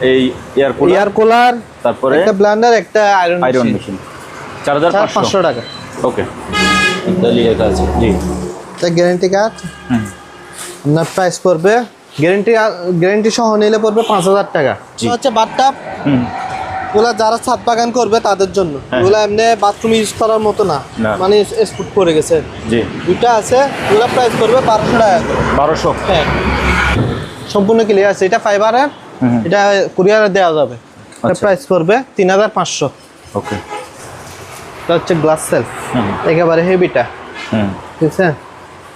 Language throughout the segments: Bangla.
এই এয়ার কুলার এয়ার কুলার তারপরে একটা ব্লেন্ডার একটা আয়রন আয়রন মেশিন চার হাজার চার পাঁচশো। পাঁচশো টাকা। ওকে ইতালি লেখা আছে। জি। এটা গ্যারেন্টি কার্ড হুম। আপনার প্রাইস পড়বে গ্যারেন্টি গ্যারেন্টি সহ নিলে পড়বে পাঁচ হাজার টাকা। জি। হচ্ছে বাথটাব হুম। ওগুলা যারা ছাদ বাগান করবে তাদের জন্য। হ্যাঁ। ওগুলা এমনি বাথরুম ইউজ করার মতো না। মানে স্পুট করে গেছে। জি। দুইটা আছে ওগুলা প্রাইস পড়বে বারোশো টাকা। বারোশো। হ্যাঁ। সম্পূর্ণ ক্লিয়ার আছে। এটা ফাইবারের। এটা কুরিয়ারে দেওয়া যাবে। এটা আচ্ছা। প্রাইস পড়বে তিন হাজার পাঁচশো। ওকে। এটা হচ্ছে গ্লাস সেল একেবারে হেভিটা হুম। ঠিক আছে?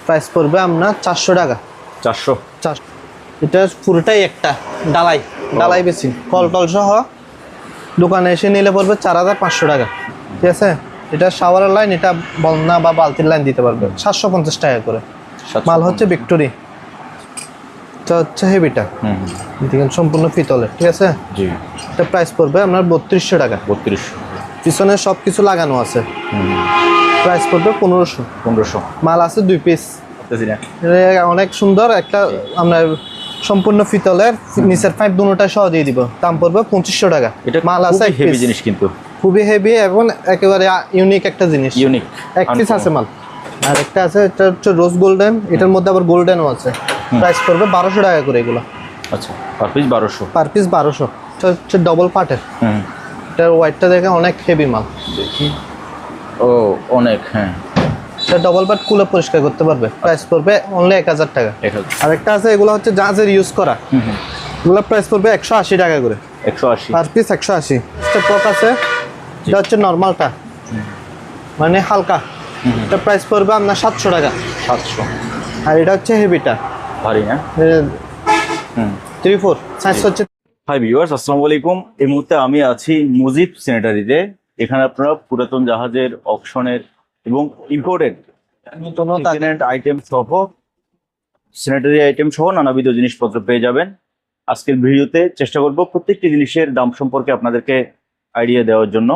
প্রাইস পড়বে আপনার চারশো টাকা। চারশো। চার এটা পুরোটাই একটা ডালাই। ডালাই বেশি। কল টল সহ দোকানে এসে নিলে পড়বে চার হাজার পাঁচশো টাকা। ঠিক আছে? এটা শাওয়ারের লাইন এটা বন্যা বা বালতির লাইন দিতে পারবে। সাতশো পঞ্চাশ টাকা করে। মাল হচ্ছে ভিক্টোরি এটা হচ্ছে হেভিটা হুম দেখেন সম্পূর্ণ পিতলের ঠিক আছে? জি। এটা প্রাইস পড়বে আপনার বত্রিশশো টাকা। বত্রিশশো পিছনে সব কিছু লাগানো আছে। প্রাইস পড়বে পনেরোশো। পনেরোশো। মাল আছে দুই পিস অনেক সুন্দর একটা আপনার সম্পূর্ণ পিতলের নিচের পাইপ দুটোটা সহ দিয়ে দিব। দাম পড়বে পঁচিশশো টাকা। এটা মাল আছে হেভি জিনিস কিন্তু। খুবই হেভি এবং একেবারে ইউনিক একটা জিনিস। ইউনিক এক পিস আছে মাল। আর একটা আছে এটা হচ্ছে রোজ গোল্ডেন এটার মধ্যে আবার গোল্ডেনও আছে। প্রাইস পড়বে বারোশো টাকা করে এগুলো। আচ্ছা পার পিস বারোশো। পার পিস বারোশো। এটা হচ্ছে ডবল পার্টের হুম। এটার হোয়াইটটা দেখে অনেক হেভি মাল। দেখি। ও অনেক হ্যাঁ। এটা ডবল পার্ট কুলে পরিষ্কার করতে পারবে। প্রাইস পড়বে অনলি এক হাজার টাকা। আর একটা আছে এগুলো হচ্ছে জাহাজের ইউজ করা। এগুলো প্রাইস পড়বে একশো আশি টাকা করে। একশো আশি। পার পিস একশো আশি। টপ আছে এটা হচ্ছে নর্মালটা মানে হালকা। এটা প্রাইস পড়বে আপনার সাতশো টাকা। সাতশো। আর এটা হচ্ছে হেভিটা ভারী না হুম। থ্রি ফোর সাইজ হচ্ছে হাই ভিউয়ার্স আসসালামু আলাইকুম। এই মুহূর্তে আমি আছি মুজিব স্যানিটারিতে এখানে আপনারা পুরাতন জাহাজের অপশনের এবং ইম্পোর্টেড সেকেন্ড আইটেম সহ স্যানিটারি আইটেম সহ নানাবিধ জিনিসপত্র পেয়ে যাবেন। আজকের ভিডিওতে চেষ্টা করব প্রত্যেকটি জিনিসের দাম সম্পর্কে আপনাদেরকে আইডিয়া দেওয়ার জন্য।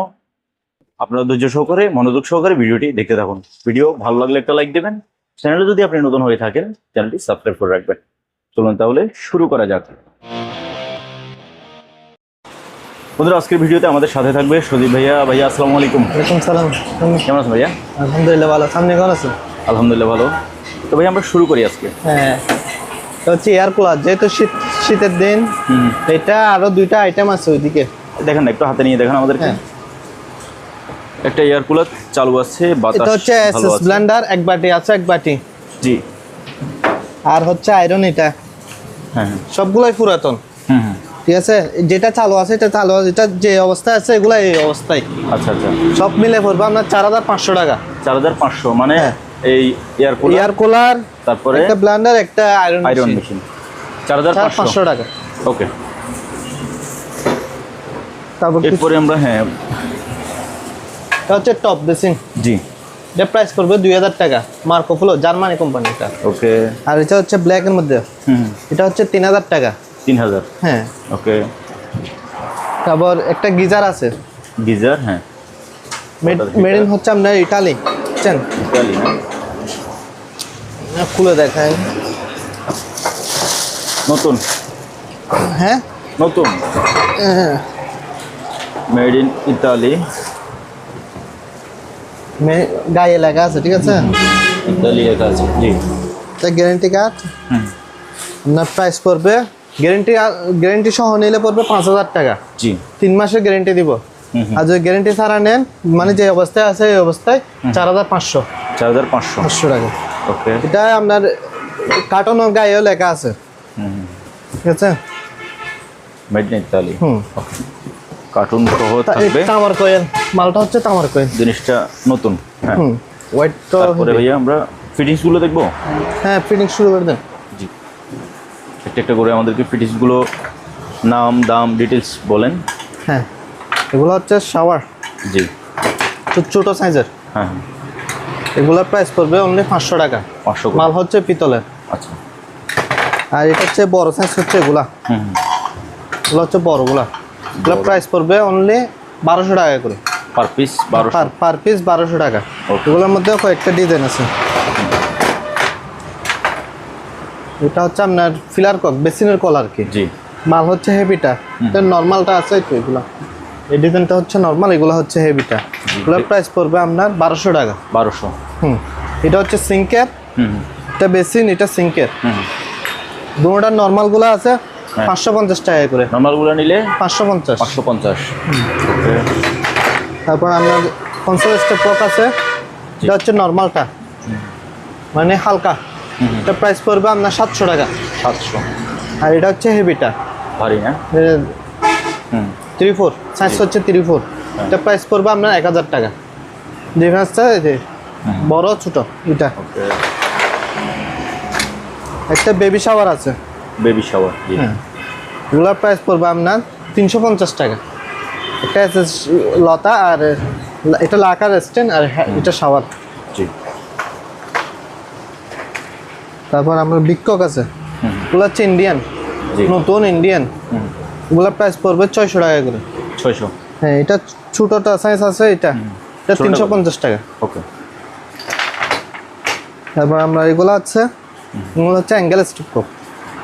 আপনারা ধৈর্য সহকারে মনোযোগ সহকারে ভিডিওটি দেখতে থাকুন। ভিডিও ভালো লাগলে একটা লাইক দেবেন। চ্যানেলে যদি আপনি নতুন হয়ে থাকেন চ্যানেলটি সাবস্ক্রাইব করে রাখবেন। চলুন তাহলে শুরু করা যাক। বন্ধুরা আজকের ভিডিওতে আমাদের সাথে থাকবে সদীপ ভাইয়া। ভাইয়া আসসালামু আলাইকুম। ওয়ালাইকুম সালাম। কেমন আছেন? ভাইয়া? আলহামদুলিল্লাহ ভালো। সামনে কেমন আছেন? আলহামদুলিল্লাহ ভালো। তো ভাই আমরা শুরু করি আজকে। হ্যাঁ। হচ্ছে এয়ার কুলার যেহেতু শীত শীতের দিন এটা আরও দুইটা আইটেম আছে ওইদিকে। দেখেন না একটু হাতে নিয়ে দেখেন আমাদেরকে। হ্যাঁ। একটা এয়ার কুলার চালু আছে বাতাস এটা হচ্ছে এসএস ব্লেন্ডার এক বাটি আছে এক বাটি। জি। আর হচ্ছে আয়রন এটা। হ্যাঁ হ্যাঁ। সবগুলোই পুরাতন। হুম হুম। ঠিক আছে? যেটা চালু আছে এটা চালু আছে এটা যে অবস্থায় আছে এগুলো এই অবস্থায়। আচ্ছা আচ্ছা। সব মিলে পড়বে আপনার চার হাজার পাঁচশো টাকা। চার হাজার পাঁচশো মানে হ্যাঁ। এই এয়ার কুলার এয়ার কুলার তারপরে একটা ব্লেন্ডার একটা আয়রন আয়রন মেশিন চার হাজার পাঁচশো। টাকা। ওকে তারপর এরপরে আমরা হ্যাঁ এটা হচ্ছে টপ বেসিন জি। এটা প্রাইস করবে দুই হাজার টাকা মার্কো ফ্লো জার্মানি কোম্পানি এটা। ওকে আর এটা হচ্ছে ব্ল্যাকের মধ্যে। হুম। এটা হচ্ছে তিন হাজার টাকা। তিন হাজার? হ্যাঁ। ওকে তারপর একটা গিজার আছে। গিজার হ্যাঁ। মেড ইন হচ্ছে আপনার ইটালি। বুঝছেন? ইতালি না? খুলে দেখায় নতুন? হ্যাঁ? নতুন? হ্যাঁ। মেড ইন ইতালি গায়ে লেখা আছে ঠিক আছে? ইতালি লেখা আছে জি। এটা গ্যারেন্টি কার্ড আপনার প্রাইস পড়বে? গ্যারেন্টি গ্যারেন্টি সহ নিলে পড়বে পাঁচ হাজার টাকা। জি। তিন মাসের গ্যারেন্টি দিব। আর যদি গ্যারেন্টি ছাড়া নেন মানে যে অবস্থায় আছে এই অবস্থায় চার হাজার পাঁচশো। চার হাজার পাঁচশো। পাঁচশো টাকা। ওকে। এটা আপনার কার্টন গায়েও লেখা আছে। ঠিক আছে? মেড ইতালি হুম। কার্টুন সহ থাকবে। তামার কয়েন মালটা হচ্ছে তামার কয়েন জিনিসটা নতুন হ্যাঁ। হোয়াইট তো তারপরে ভাইয়া আমরা ফিটিংসগুলো দেখব? হ্যাঁ ফিটিং শুরু করে দেন। জি। একটা একটা করে আমাদেরকে ফিটিংসগুলো নাম দাম ডিটেলস বলেন। হ্যাঁ এগুলো হচ্ছে শাওয়ার জি। ছোটো সাইজের হ্যাঁ হ্যাঁ। এগুলোর প্রাইস পড়বে অনলি পাঁচশো টাকা। পাঁচশো। মাল হচ্ছে পিতলের। আচ্ছা। আর এটা হচ্ছে বড় সাইজ হচ্ছে এগুলা। হুম হুম। এগুলো হচ্ছে বড়গুলা। এগুলো প্রাইস পড়বে অনলি বারোশো টাকা করে। পার পিস বারোশো। পার পিস বারোশো টাকা. এগুলোর মধ্যে কয়েকটা ডিজাইন আছে। এটা হচ্ছে আপনার ফিলার কক বেসিনের কল আর কি। জি। মাল হচ্ছে হেভিটা। নর্মালটা আছে তো এগুলো। এই ডিজাইনটা হচ্ছে নর্মাল এগুলো হচ্ছে হেভিটা। এগুলোর প্রাইস পড়বে আপনার বারোশো টাকা। বারোশো। হুম। এটা হচ্ছে সিঙ্কের এটা বেসিন এটা সিঙ্কের দুটোটার নর্মালগুলো আছে। পাঁচশো পঞ্চাশ টাকা করে। নর্মালগুলো নিলে পাঁচশো পঞ্চাশ। পাঁচশো পঞ্চাশ। তারপর আপনার স্টেপ পক আছে। এটা হচ্ছে নর্মালটা মানে হালকা। এটা প্রাইস পড়বে আপনার সাতশো টাকা। সাতশো। আর এটা হচ্ছে হেভিটা ভারী না? হুম। থ্রি ফোর সাইজ হচ্ছে থ্রি ফোর এটা প্রাইস পড়বে আপনার এক হাজার টাকা। ডিফারেন্সটা এই যে বড় ছোট এটা। একটা বেবি শাওয়ার আছে। বেবি শাওয়ার জি। হ্যাঁ। এগুলোর প্রাইস পড়বে আপনার তিনশো পঞ্চাশ টাকা। একটা লতা আর এটা লাকার স্ট্যান্ড আর হ্যাঁ, এটা শাওয়ার জি। তারপর আমার বিক্ষক আছে। এগুলো হচ্ছে ইন্ডিয়ান নতুন ইন্ডিয়ান হুম। এগুলোর প্রাইস পড়বে ছয়শো টাকা করে। ছয়শো। হ্যাঁ এটা ছোটোটা সাইজ আছে এটা। এটা তিনশো? পঞ্চাশ টাকা। ওকে। তারপর আমরা এগুলো আছে এগুলো হচ্ছে অ্যাঙ্গেল স্টিপ কোপ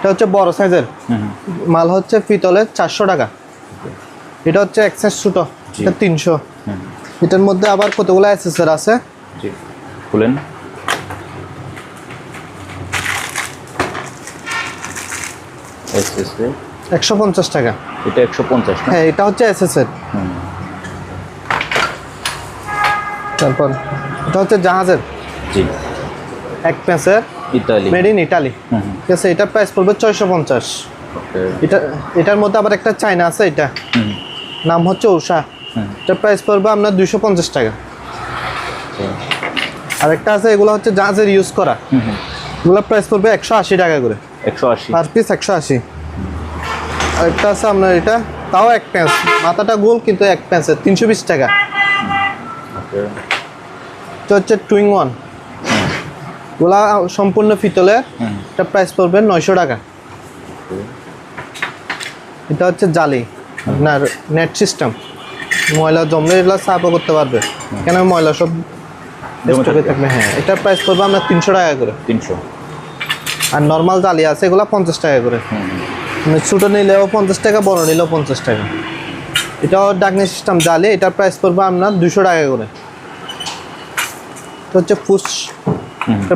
এটা হচ্ছে বড় সাইজের। মাল হচ্ছে পিতলের চারশো টাকা। এটা হচ্ছে এক্সেস ছোটো জি। এটা তিনশো। হুম এটার মধ্যে আবার কতগুলো অ্যাসেসর আছে? খুলেন। একশো পঞ্চাশ টাকা। এটা একশো পঞ্চাশ হ্যাঁ এটা হচ্ছে এসএসের তারপর এটা হচ্ছে জাহাজের। জি। এক প্যাঁচের ইতালি মেড ইন হুম ঠিক আছে এটার প্রাইস পড়বে ছয়শো পঞ্চাশ। ওকে এটা এটার মধ্যে আবার একটা চাইনা আছে এটা। নাম হচ্ছে হুম। এটার প্রাইস পড়বে আপনার দুইশো পঞ্চাশ টাকা। আর একটা আছে এগুলো হচ্ছে জাহাজের ইউজ করা। এগুলোর প্রাইস পড়বে একশো আশি টাকা করে। একশো আশি। পার পিস একশো আশি। আর একটা আছে আপনার এটা তাও এক প্যাঁচ মাথাটা গোল কিন্তু এক প্যাঁচের তিনশো বিশ টাকা। এটা হচ্ছে টুইং ওয়ান ওগুলা সম্পূর্ণ হুম। এটা প্রাইস পড়বে নয়শো টাকা। এটা হচ্ছে জালি। আপনার নেট সিস্টেম ময়লা জমলে এগুলো সাফও করতে পারবে। কেন ময়লা সব থাকবে। হ্যাঁ। এটার প্রাইস পড়বে আপনার তিনশো টাকা করে। তিনশো। আর নর্মাল জালি আছে এগুলো পঞ্চাশ টাকা করে। মানে ছোটো নিলেও পঞ্চাশ টাকা বড় নিলেও পঞ্চাশ টাকা। এটাও ডাকনি সিস্টেম জালি এটার প্রাইস পড়বে আপনার দুশো টাকা করে। এটা হচ্ছে ফুস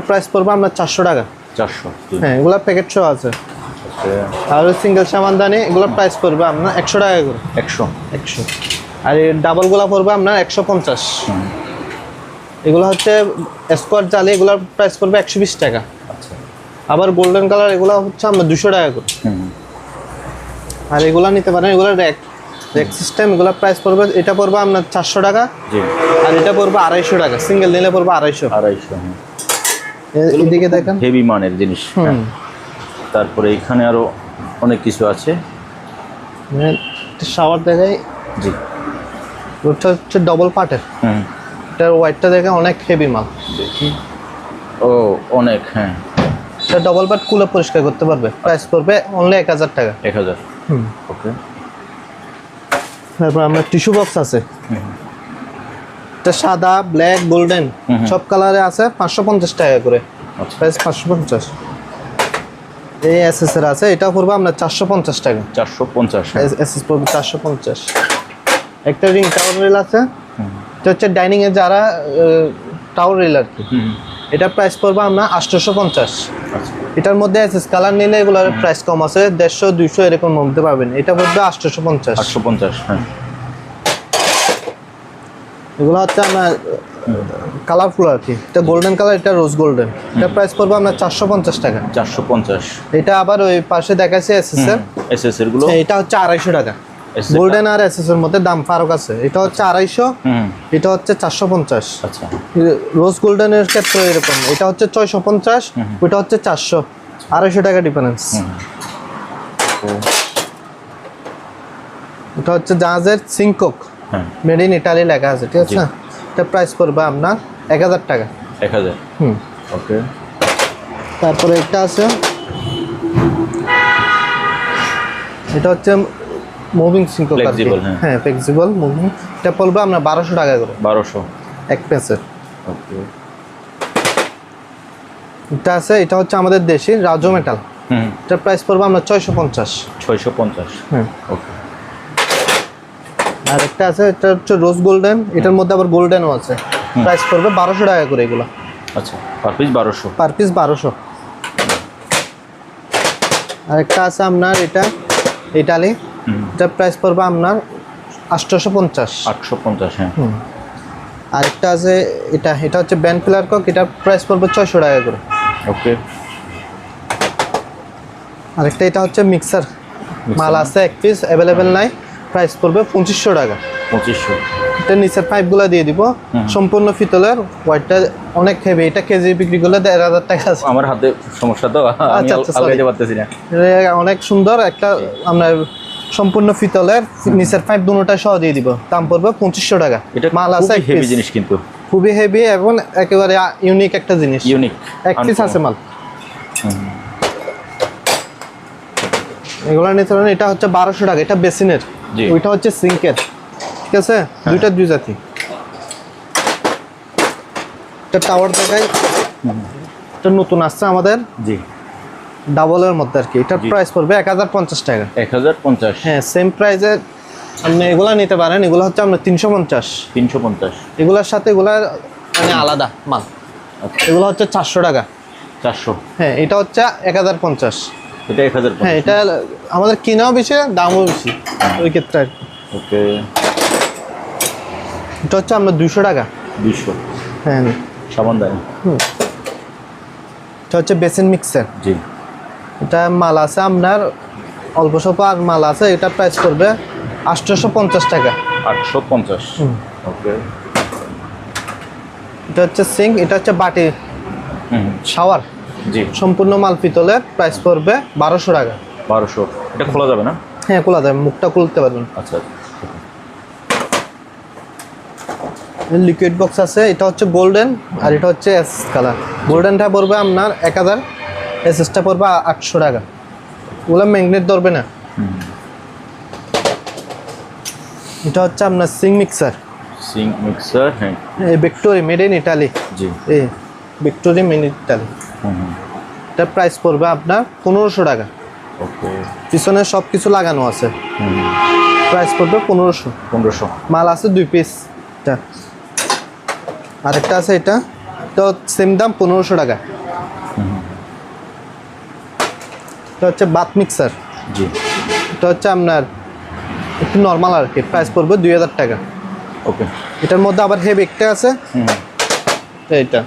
প্রাইস পড়বে আপনার চারশো টাকা। চারশো হ্যাঁ এগুলো প্যাকেট শো আছে। ওকে আর সিঙ্গেল সামানদানি এগুলোর প্রাইস পড়বে আপনার একশো টাকা করে। একশো। একশো। আর এই ডাবলগুলো পড়বে আপনার একশো পঞ্চাশ। এগুলো হচ্ছে স্কোয়ার জালি এগুলোর প্রাইস পড়বে একশো বিশ টাকা। আচ্ছা। গোল্ডেন কালার এগুলো হচ্ছে আমরা দুশো টাকা করে। আর এগুলো নিতে পারেন এগুলো র্যাক র্যাক সিস্টেম এগুলোর প্রাইস পড়বে এটা পড়বে আপনার চারশো টাকা। জি। আর এটা পড়বে আড়াইশো টাকা। সিঙ্গেল নিলে পড়বে আড়াইশো। আড়াইশো এদিকে দেখেন। হেভি মানের জিনিস হ্যাঁ। তারপরে এখানে আরও অনেক কিছু আছে। শাওয়ার দেখাই। জি। ওটা হচ্ছে ডবল পার্টের হুম। এটার হোয়াইটটা দেখে অনেক হেভি মাল। দেখি। ও অনেক হ্যাঁ। এটা ডবল পার্ট কুলে পরিষ্কার করতে পারবে। প্রাইস পড়বে অনলি এক হাজার টাকা। এক হাজার। হুম। ওকে। তারপর আমরা টিস্যু বক্স আছে। হুম। এটা সাদা ব্ল্যাক গোল্ডেন। সব কালারে আছে পাঁচশো পঞ্চাশ টাকা করে। আচ্ছা। প্রাইস পাঁচশো পঞ্চাশ। এই এসএস এর আছে এটা পড়বে আপনার চারশো পঞ্চাশ টাকা। চারশো পঞ্চাশ। এসএস পড়বে চারশো পঞ্চাশ। একটা রিং টাওয়ার রিল আছে। এটা হচ্ছে ডাইনিং এ যারা টাওয়ার রিল আর কি। এটার প্রাইস পড়বে আমরা আটশোশো পঞ্চাশ। আচ্ছা। এটার মধ্যে এসএস কালার নিলে এগুলোর প্রাইস কম আছে দেড়শো দুইশো এরকম মধ্যে পাবেন। এটা পড়বে আটশোশো পঞ্চাশ। আটশো পঞ্চাশ হ্যাঁ। এগুলো হচ্ছে আপনার কালারফুল আর কি। এটা গোল্ডেন কালার এটা রোজ গোল্ডেন এটা প্রাইস পড়বে আপনার চারশো পঞ্চাশ টাকা। চারশো পঞ্চাশ। এটা আবার ওই পাশে দেখাচ্ছে এসএস এর। এস এস এরগুলো। এটা হচ্ছে আড়াইশো টাকা। গোল্ডেন আর এসএস এর মধ্যে দাম ফারক আছে। এটা হচ্ছে আড়াইশো এটা হচ্ছে চারশো পঞ্চাশ। আচ্ছা। রোজ গোল্ডেনের ক্ষেত্রে এরকম। এটা হচ্ছে ছয়শো পঞ্চাশ ওইটা হচ্ছে চারশো। আড়াইশো টাকা ডিফারেন্স এটা হচ্ছে জাহাজের সিংকক। মেড ইন ইটালি লেখা আছে ঠিক আছে। এটা প্রাইস পড়বে আপনার এক হাজার টাকা। এক হাজার। হুম। ওকে। তারপরে একটা আছে। এটা হচ্ছে মুভিং সিঙ্ক Flexible, হ্যাঁ। হ্যাঁ ফ্লেক্সিবল মুভিং এটা পড়বে আপনার বারোশো টাকা করে। বারোশো। এক পেসের। ওকে। এটা আছে এটা হচ্ছে আমাদের দেশি রাজো মেটাল হুম। এটার প্রাইস পড়বে আমরা ছয়শো পঞ্চাশ। ছয়শো পঞ্চাশ। হ্যাঁ ওকে। আর একটা আছে এটা হচ্ছে রোজ গোল্ডেন এটার মধ্যে আবার গোল্ডেনও আছে। প্রাইস পড়বে বারোশো টাকা করে এগুলো। আচ্ছা পার পিস বারোশো। পার পিস বারোশো। আর একটা আছে আপনার এটা ইটালি। এটার প্রাইস পড়বে আপনার আটশোশো পঞ্চাশ। আটশো পঞ্চাশ হ্যাঁ। আরেকটা আছে এটা এটা হচ্ছে ব্যান্ড ফিলার কক এটার প্রাইস পড়বে ছয়শো টাকা করে। ওকে। আরেকটা এটা হচ্ছে মিক্সার মাল আছে এক পিস অ্যাভেলেবেল নাই। প্রাইস পড়বে পঁচিশশো টাকা। পঁচিশশো। এটা নিচের পাইপগুলো দিয়ে দিব। সম্পূর্ণ ফিতলের ওয়াইটটা অনেক হেভি এটা কেজি বিক্রি করলে দেড় হাজার টাকা আছে। আমার হাতে সমস্যা তো আচ্ছা, আচ্ছা, পারতেছি না। অনেক সুন্দর একটা আপনার সম্পূর্ণ পিতলের নিচের পাইপ দুটোটা সহ দিয়ে দিব। দাম পড়বে পঁচিশশো টাকা। এটা মাল আছে হেভি জিনিস কিন্তু। খুবই হেভি এবং একেবারে ইউনিক একটা জিনিস। ইউনিক এক পিস আছে মাল। এগুলো নিতে এটা হচ্ছে বারোশো টাকা এটা বেসিনের। ওইটা হচ্ছে সিঙ্কের ঠিক আছে? দুইটা দুই জাতি এটা টাওয়ার দেখাই। এটা নতুন আসছে আমাদের। জি। ডাবলের মধ্যে আর কি। এটার প্রাইস পড়বে এক হাজার পঞ্চাশ টাকা। এক হাজার পঞ্চাশ। হ্যাঁ সেম প্রাইসে আপনি এগুলা নিতে পারেন। এগুলো হচ্ছে আপনার তিনশো পঞ্চাশ। তিনশো পঞ্চাশ। এগুলোর সাথে এগুলা মানে আলাদা মাল। আচ্ছা। এগুলো হচ্ছে চারশো টাকা। চারশো। হ্যাঁ এটা হচ্ছে এক হাজার পঞ্চাশ। এটা এক হাজার হ্যাঁ এটা আমাদের কিনাও বেশি দামও বেশি ওই ক্ষেত্রে ওকে। এটা হচ্ছে আমরা দুশো টাকা। দুইশো। হ্যাঁ সাবান দেয় এটা হচ্ছে বেসিন মিক্সার। জি। এটা মাল আছে আপনার অল্প স্বল্প আর মাল আছে এটা প্রাইস করবে আটশোশো পঞ্চাশ টাকা। আটশো পঞ্চাশ ওকে। এটা হচ্ছে সিঙ্ক এটা হচ্ছে বাটি হুম। শাওয়ার। জি। সম্পূর্ণ মাল পিতলের প্রাইস পড়বে বারোশো টাকা। বারোশো। এটা খোলা যাবে না? হ্যাঁ খোলা যাবে। মুখটা খুলতে পারবেন। আচ্ছা লিকুইড বক্স আছে এটা হচ্ছে গোল্ডেন আর এটা হচ্ছে এস কালার গোল্ডেনটা পড়বে আপনার এক হাজার এসএসটা পড়বে আটশো টাকা। ওগুলো ম্যাগনেট ধরবে না। এটা হচ্ছে আপনার সিং মিক্সার সিং মিক্সার হ্যাঁ। ভিক্টোরি মেড ইন ইটালি জি। এই ভিক্টোরি মেড ইন ইটালি হুম প্রাইস পড়বে আপনার পনেরোশো টাকা। ওকে পিছনে সব কিছু লাগানো আছে। হুম। প্রাইস পড়বে পনেরোশো। পনেরোশো। মাল আছে দুই পিস এটা। আরেকটা আছে এটা। তো সেম দাম পনেরোশো টাকা। এটা হচ্ছে বাথ মিক্সার জি। এটা হচ্ছে আপনার একটু নর্মাল আর কি। প্রাইস পড়বে দুই হাজার টাকা। ওকে এটার মধ্যে আবার হেভ একটা আছে। হুম। এইটা।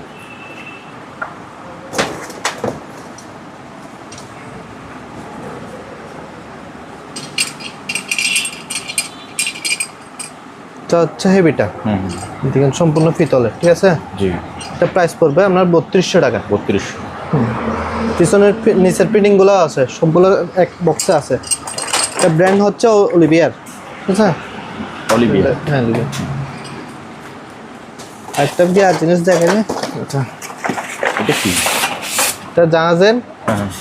এটা হচ্ছে হেভিটা হুম দেখেন সম্পূর্ণ পিতলের ঠিক আছে? জি। এটা প্রাইস পড়বে আপনার বত্রিশশো টাকা। বত্রিশশো পিছনের নিচের ফিটিংগুলো আছে সবগুলো এক বক্সে আছে। এটা ব্র্যান্ড হচ্ছে অলিভিয়ার ঠিক আছে? অলিভিয়া হ্যাঁ অলিভিয়ার একটা কি আর জিনিস দেখেন? এটা এটা কি? এটা জাহাজের হ্যাঁ হ্যাঁ।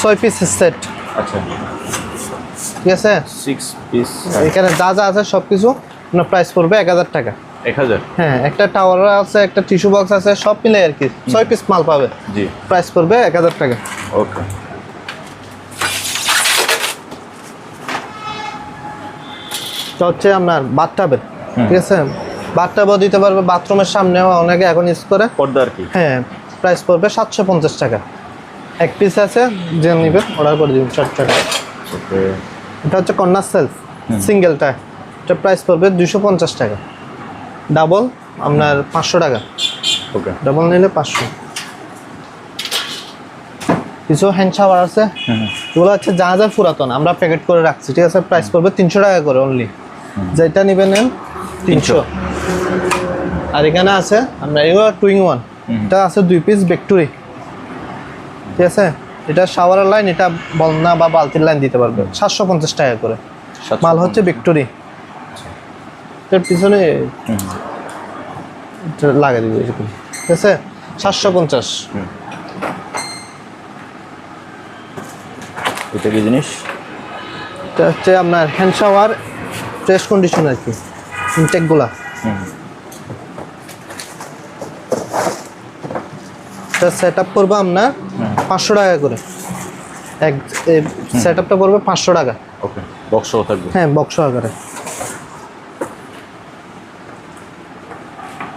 ছয় পিস সেট আচ্ছা। ঠিক আছে? সিক্স পিস এখানে যা যা আছে সব কিছু আপনার প্রাইস পড়বে এক হাজার টাকা। এক হাজার? হ্যাঁ একটা টাওয়ার আছে একটা টিস্যু বক্স আছে সব মিলে আর কি ছয় পিস মাল পাবে। জি। প্রাইস পড়বে এক হাজার টাকা। ওকে। এটা হচ্ছে আপনার বাথটাবের ঠিক আছে? বাথটাবও দিতে পারবে বাথরুমের সামনেও অনেকে এখন ইউজ করে। পর্দা আর কি? হ্যাঁ প্রাইস পড়বে সাতশো পঞ্চাশ টাকা। এক পিস আছে যে নিবে অর্ডার করে দিন চার টাকা। এটা হচ্ছে কন্যার সেলফ সিঙ্গেলটা এটা প্রাইস পড়বে দুশো পঞ্চাশ টাকা। ডাবল আপনার পাঁচশো টাকা। ওকে ডাবল নিলে পাঁচশো। কিছু হ্যান্ড শাওয়ার আছে। এগুলো হচ্ছে জাহাজের পুরাতন আমরা প্যাকেট করে রাখছি ঠিক আছে? প্রাইস পড়বে তিনশো টাকা করে অনলি যেটা নেবেন নেন তিনশো। আর এখানে আছে আমরা এগুলো টুইং ওয়ান এটা আছে দুই পিস ভেক্টরি ঠিক আছে? এটা শাওয়ারের লাইন এটা বন্যা বা বালতির লাইন দিতে পারবে। সাতশো পঞ্চাশ টাকা করে। মাল হচ্ছে ভিক্টোরি এটার পিছনে। এটা দিবে এরকম। ঠিক আছে? সাতশো পঞ্চাশ। এটা কি জিনিস? এটা হচ্ছে আপনার হ্যান্ড শাওয়ার ফ্রেশ কন্ডিশন আর কি ইনটেকগুলা এটা সেট আপ করব আপনার পাঁচশো টাকা করে। এক সেট আপটা পড়বে পাঁচশো টাকা। ওকে বক্সও থাকবে? হ্যাঁ বক্স আকারে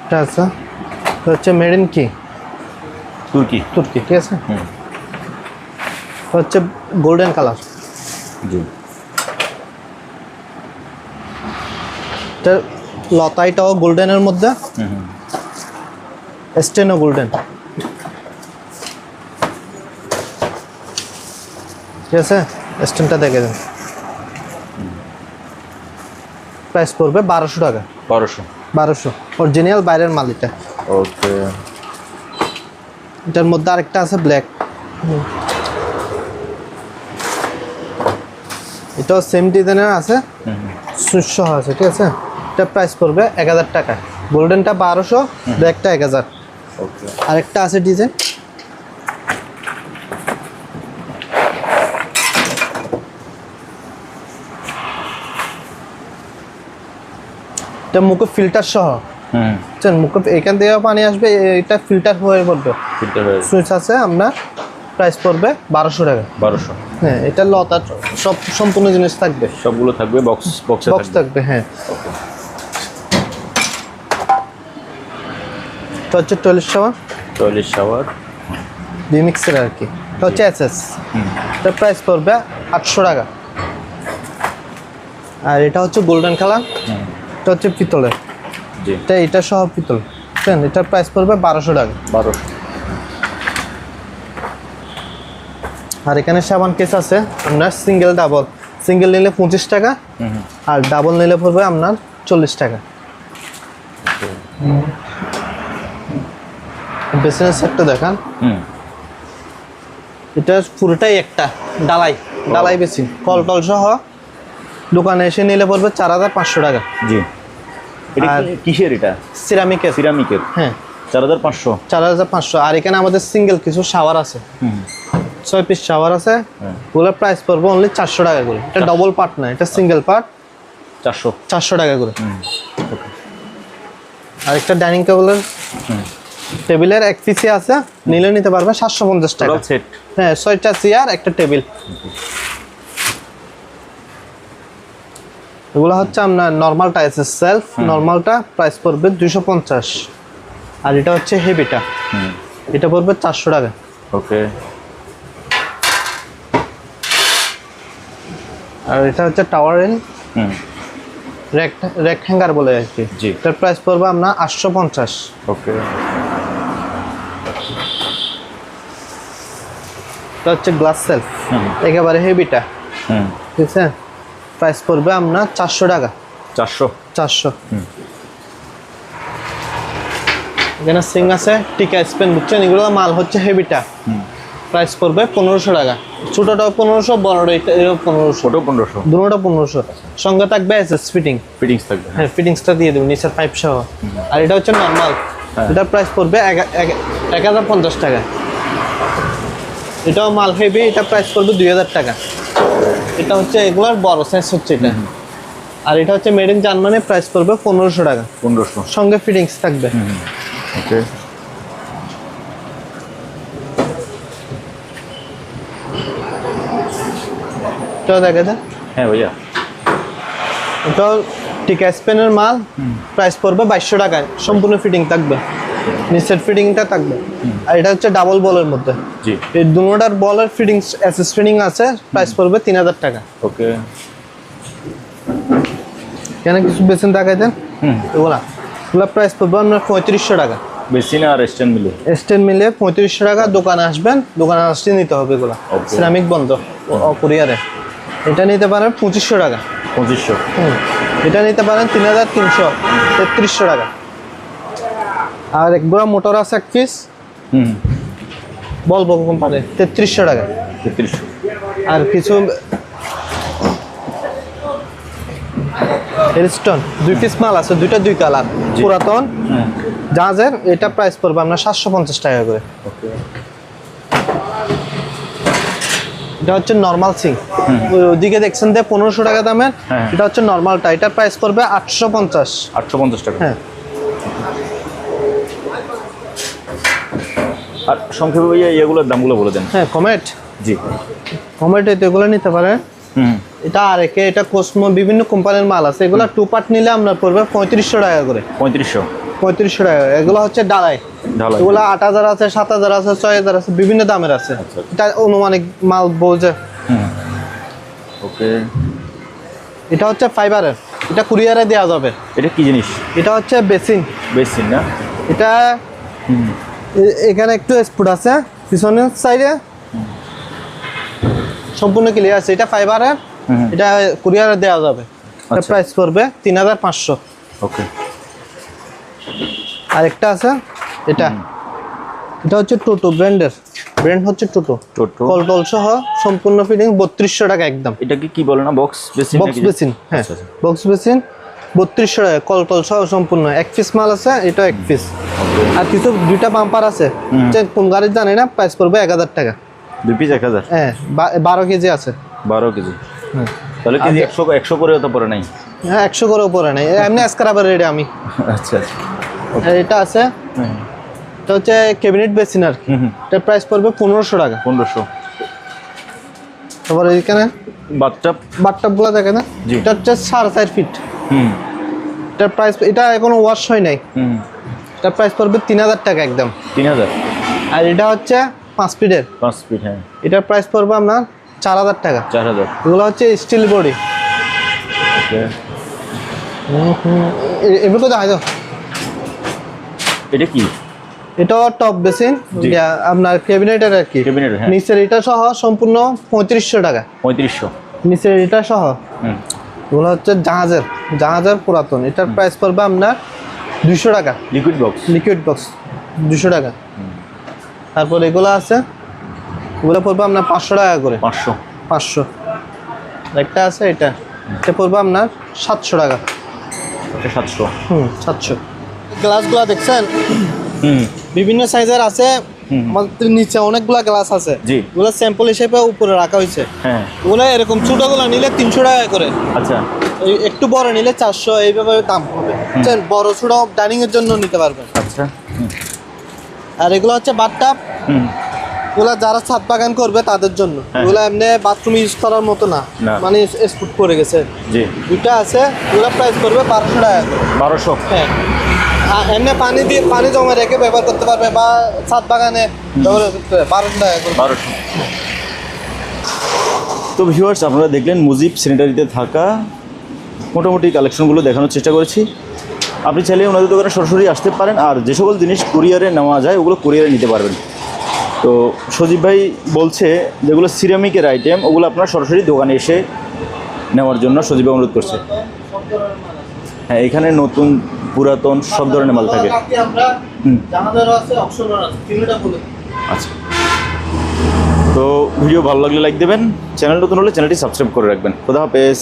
এটা আছে। হচ্ছে মেড ইন কি? তুর্কি। তুর্কি ঠিক আছে? হুম। হচ্ছে গোল্ডেন কালার জি। এটা লতাইটাও গোল্ডেনের মধ্যে। স্টেনও গোল্ডেন ঠিক আছে? স্টেনটা দেখে দেন প্রাইস পড়বে বারোশো টাকা। বারোশো। বারোশো। অরিজিনাল বাইরের মাল এটা ওকে এটার মধ্যে আরেকটা আছে ব্ল্যাক এটাও সেম ডিজাইনের আছে। সহ আছে ঠিক আছে? এটা প্রাইস পড়বে এক হাজার টাকা। গোল্ডেনটা বারোশো ব্ল্যাকটা এক হাজার। ওকে আরেকটা আছে ডিজাইন এটা মুখে ফিল্টার সহ। হুম বুঝছেন? মুখে এখান থেকে পানি আসবে এটা ফিল্টার হয়ে পড়বে। সুইচ আছে আমরা প্রাইস পড়বে বারোশো টাকা। বারোশো। হ্যাঁ এটা লতার সব সম্পূর্ণ জিনিস থাকবে। সবগুলো থাকবে বক্স বক্সে বক্স থাকবে। হ্যাঁ। তো হচ্ছে টয়লেট শাওয়ার টয়লেট শাওয়ার রিমিক্সের আর কি। এটা হচ্ছে এসএস হুম। এটার প্রাইস পড়বে আটশো টাকা। আর এটা হচ্ছে গোল্ডেন কালার হুম। এটা হচ্ছে পিতলের। জি। এটা এটা সহ পিতল। বুঝছেন এটার প্রাইস পড়বে বারোশো টাকা। বারোশো। আর এখানে সাবান কেস আছে আপনার সিঙ্গেল ডাবল সিঙ্গেল নিলে পঁচিশ টাকা আর ডাবল নিলে পড়বে আপনার চল্লিশ টাকা। বেসিনের সেটটা দেখান। হুম। এটা পুরোটাই একটা ডালাই। ডালাই বেশি কল টল সহ দোকানে এসে নিলে পড়বে চার হাজার পাঁচশো টাকা। জি। এটা কিসের এটা? সিরামিকের। সিরামিকের। হ্যাঁ। চার হাজার পাঁচশো? চার হাজার পাঁচশো। আর এখানে আমাদের সিঙ্গেল কিছু শাওয়ার আছে। হুম। ছয় পিস শাওয়ার আছে। হ্যাঁ। ওগুলোর প্রাইস পড়বে অনলি চারশো টাকা করে। এটা ডবল পার্ট না এটা সিঙ্গেল পার্ট চারশো। চারশো টাকা করে। হুম। আর একটা ডাইনিং টেবিলের টেবিলের এক পিসে আছে নিলে নিতে পারবে সাতশো পঞ্চাশ টাকা। সেট হ্যাঁ ছয়টা চেয়ার একটা টেবিল এগুলো হচ্ছে আপনার নর্মাল টাইসের সেলফ নর্মালটা প্রাইস পড়বে দুশো পঞ্চাশ। আর এটা হচ্ছে হেভিটা। হুম। এটা পড়বে চারশো টাকা। ওকে। আর এটা হচ্ছে টাওয়ার এন হুম। রেক রেক হ্যাঙ্গার বলে আর কি। জি। এটার প্রাইস পড়বে আপনার আটশো পঞ্চাশ। ওকে। এটা হচ্ছে গ্লাস সেলফ একেবারে হেভিটা। হুম। ঠিক আছে? প্রাইস পড়বে আপনার চারশো টাকা। চারশো। চারশো। এখানে সিং আছে টিকা স্পেন বুঝছেন? এগুলো মাল হচ্ছে হেভিটা। প্রাইস পড়বে পনেরোশো টাকা। ছোটোটাও পনেরোশো বড়টা পনেরোশো। ছোটো পনেরোশো। দুটোটা পনেরোশো। সঙ্গে থাকবে এসএস ফিটিং ফিটিংস থাকবে হ্যাঁ। ফিটিংসটা দিয়ে দেবেন নিচের পাইপ সহ। আর এটা হচ্ছে নর্মাল হ্যাঁ। এটার প্রাইস পড়বে এক হাজার পঞ্চাশ টাকা। এটাও মাল হেভি এটা প্রাইস পড়বে দুই হাজার টাকা। এটা হচ্ছে এগুলার বড় সাইজ হচ্ছে এটা। আর এটা হচ্ছে মেড ইন জার্মানি প্রাইস পড়বে পনেরোশো টাকা। পনেরোশো। সঙ্গে ফিটিংস থাকবে। ওকে এটাও দেখা যায় হ্যাঁ ভাইয়া। এটাও টিকা স্পেনের মাল প্রাইস পড়বে বাইশশো টাকায়। সম্পূর্ণ ফিটিং থাকবে। নিচের ফিটিংটা থাকবে। আর এটা হচ্ছে ডাবল বলের মধ্যে। জি। এই দুটার বলের ফিটিং অ্যাসেস ফিটিং আছে প্রাইস পড়বে তিন হাজার টাকা। ওকে। কেন কিছু বেসিন দেখাই দেন। হুম। এগুলা। এগুলা প্রাইস পড়বে আপনার পঁয়ত্রিশশো টাকা। বেশি না আর স্ট্যান্ড মিলে। স্টেন মিলে পঁয়ত্রিশশো টাকা দোকানে আসবেন দোকানে আসতে নিতে হবে এগুলা. সিরামিক বন্ধ কুরিয়ারে। এটা নিতে পারেন পঁচিশশো টাকা। পঁচিশশো। হুম। এটা নিতে পারেন তিন হাজার তিনশো তেত্রিশশো টাকা। আর এক বড় মোটর আছে এক পিস হুম। বলব কোম্পানি তেত্রিশশো টাকা। তেত্রিশশো। আর কিছু এলস্টোন দুই পিস মাল আছে দুইটা দুই কালার পুরাতন। হুম জাহাজের এটা প্রাইস পড়বে আপনার সাতশো পঞ্চাশ টাকা করে। ওকে। এটা হচ্ছে নর্মাল সিং। ওইদিকে দেখছেন যে পনেরোশো টাকা দামের। হ্যাঁ। এটা হচ্ছে নর্মালটা এটার প্রাইস পড়বে আটশো পঞ্চাশ। আটশো পঞ্চাশ টাকা। হ্যাঁ। আর সংক্ষেপে ভাইয়া এগুলোর দামগুলো বলে দেন। হ্যাঁ কমেট জি। কমেট এগুলো নিতে পারেন হুম। এটা আর একে এটা কোসমো বিভিন্ন কোম্পানির মাল আছে। এগুলো টু পার্ট নিলে আপনার পড়বে পঁয়ত্রিশশো টাকা করে। পঁয়ত্রিশশো। পঁয়ত্রিশশো টাকা এগুলো হচ্ছে ডালাই এগুলো আট হাজার আছে সাত হাজার আছে ছয় হাজার আছে বিভিন্ন দামের আছে। আচ্ছা। এটা অনুমানিক মাল বোঝে হুম। ওকে। এটা হচ্ছে ফাইবারের এটা কুরিয়ারে দেওয়া যাবে। এটা কি জিনিস? এটা হচ্ছে বেসিন বেসিন না? এটা এখানে একটু স্পুট আছে পিছনের সাইডে। সম্পূর্ণ ক্লিয়ার আছে এটা ফাইবারের এটা কুরিয়ারে দেওয়া যাবে। এটা আচ্ছা। প্রাইস পড়বে তিন হাজার পাঁচশো। ওকে। আরেকটা আছে এটা। এটা হচ্ছে টোটো ব্র্যান্ডের ব্র্যান্ড হচ্ছে টোটো। টোটো। কল টল সহ সম্পূর্ণ ফিটিং বত্রিশশো টাকা একদম। এটা কি কি বলে না বক্স বেসিন বক্স বেসিন হ্যাঁ। আচ্ছা, আচ্ছা। বক্স বেসিন বত্রিশশো টাকা কল টল সহ সম্পূর্ণ। এক পিস মাল আছে এটা এক পিস আর কিছু দুইটা পাম্পার আছে। কোন গাড়ির জানি না প্রাইস পড়বে এক হাজার টাকা। দুই পিস এক হাজার? হ্যাঁ বারো কেজি আছে। বারো কেজি। হ্যাঁ। তাহলে কেজি একশো একশো করে তো পরে নাই। হ্যাঁ একশো করে পরে নেই। এমনি স্ক্রাবার রেডি আমি। আচ্ছা আচ্ছা। এটা আছে এটা হচ্ছে ক্যাবিনেট বেসিন আর কি। হুম হুম। এটার প্রাইস পড়বে পনেরোশো টাকা। পনেরোশো। তারপরে এখানে বাথটাব বাথটাবগুলো দেখে না। এটা হচ্ছে সাড়ে চার ফিট হুম। এটার প্রাইস এটা এখনও ওয়াশ হয় নাই। হুম। এটার প্রাইস পড়বে তিন হাজার টাকা একদম। তিন হাজার। আর এটা হচ্ছে পাঁচ ফিটের পাঁচ ফিট হ্যাঁ। এটার প্রাইস পড়বে আপনার চার হাজার টাকা। চার হাজার। এগুলো হচ্ছে স্টিল বডি এগুলো তো দেখা যাও এটা কি? এটাও টপ বেসিন আপনার ক্যাবিনেটের আর কি। হ্যাঁ। নিচের এটা সহ সম্পূর্ণ পঁয়ত্রিশশো টাকা। পঁয়ত্রিশশো। নিচের এটা সহ। হুম। এগুলো হচ্ছে জাহাজের জাহাজের পুরাতন। এটার প্রাইস পড়বে আপনার দুশো টাকা। লিকুইড বক্স লিকুইড বক্স দুশো টাকা। তারপর এগুলো আছে এগুলো পড়বে আপনার পাঁচশো টাকা করে। পাঁচশো। পাঁচশো। একটা আছে এটা। এটা পড়বে আপনার সাতশো টাকা। সাতশো। হুম সাতশো। গ্লাসগুলো দেখছেন? হুম। বিভিন্ন সাইজের আছে। আমাদের নিচে অনেকগুলা গ্লাস আছে। ওগুলো স্যাম্পল হিসেবে উপরে রাখা হয়েছে। হ্যাঁ। ওগুলো এরকম ছোটগুলো নিলে তিনশো টাকা করে। আচ্ছা। একটু বড় নিলে চারশো এইভাবে দাম হবে। বড় ছোট ডাইনিং এর জন্য নিতে পারবেন। আচ্ছা। আর এগুলো হচ্ছে বাথটাব হুম। এগুলো যারা ছাদ বাগান করবে তাদের জন্য। হ্যাঁ। এমনি বাথরুম ইউজ করার মতো না। মানে স্পুট পড়ে গেছে। জি। দুইটা আছে। এগুলো প্রাইস করবে বারোশো টাকা করে। বারোশো। হ্যাঁ। এমনি পানি দিয়ে পানি জমা রেখে ব্যবহার করতে পারবে বা ছাদ বাগানে টাকা তো ভিউয়ার্স আপনারা দেখলেন মুজিব স্যানিটারিতে থাকা মোটামুটি কালেকশনগুলো দেখানোর চেষ্টা করেছি। আপনি চাইলে ওনাদের দোকানে সরাসরি আসতে পারেন আর যে সকল জিনিস কুরিয়ারে নেওয়া যায়, ওগুলো কুরিয়ারে নিতে পারবেন। তো সজীব ভাই বলছে যেগুলো সিরামিকের আইটেম ওগুলো আপনার সরাসরি দোকানে এসে নেওয়ার জন্য সজীব অনুরোধ করছে। হ্যাঁ এখানে নতুন পুরাতন সব ধরনের মাল থাকে। আচ্ছা। তো ভিডিও ভালো লাগলে লাইক দেবেন চ্যানেল নতুন হলে চ্যানেলটি সাবস্ক্রাইব করে রাখবেন। খোদা হাফেজ।